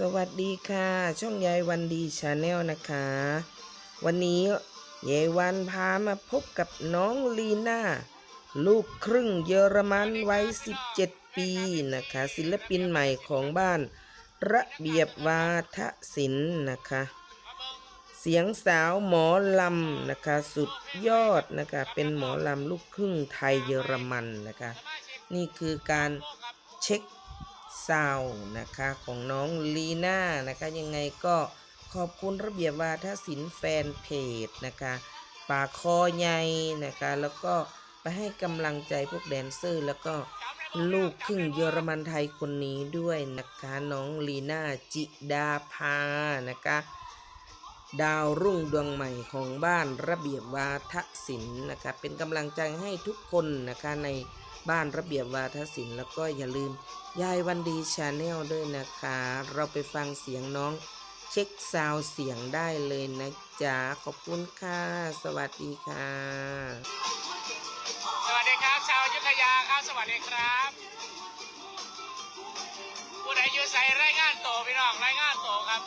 สวัสดีค่ะ ช่องยายวันดีชาแนลนะคะ วันนี้ยายวันพามาพบกับน้องลีน่า ลูกครึ่งเยอรมันวัย 17 ปีนะคะ ศิลปินใหม่ของบ้านระเบียบวาทศิลป์นะคะ เสียงสาวหมอลำนะคะ สุดยอดนะคะ เป็นหมอลำลูกครึ่งไทยเยอรมันนะคะ นี่คือการเช็ค ซาวด์นะคะของน้องลีน่านะคะยังไงก็ขอบคุณระเบียบวาทศิลป์แฟนเพจนะคะป่าคอใหญ่นะคะ แล้วก็ไปให้กำลังใจพวกแดนเซอร์ แล้วก็ลูกครึ่งเยอรมันไทยคนนี้ด้วยนะคะน้องลีน่าจิดาภานะคะ ดาวรุ่งดวงใหม่ของบ้านระเบียบวาทศิลป์นะคะ เป็นกำลังใจให้ทุกคนนะคะใน บ้านระเบียบวาทศิลป์แล้วก็อย่าลืมยายวันดีชาแนลด้วยนะคะ เราไปฟังเสียงน้อง เช็คซาวเสียงได้เลยนะจ๊ะ ขอบคุณค่ะ สวัสดีค่ะ สวัสดีครับ ชาวยุธยาครับ สวัสดีครับ ผู้ใดอยู่ใส่รายงานโตพี่น้องรายงานโตครับ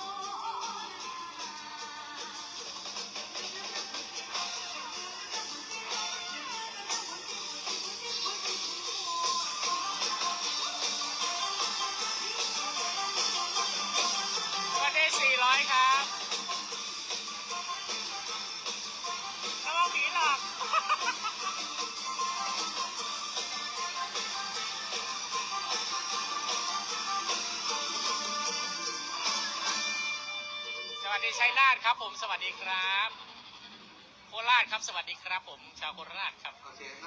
วัสดีชัยนาทครับผม สวัสดีครับ โคราชครับ สวัสดีครับผม ชาวโคราชครับโอเคนักร้องเนี่ยชอบมาดครับ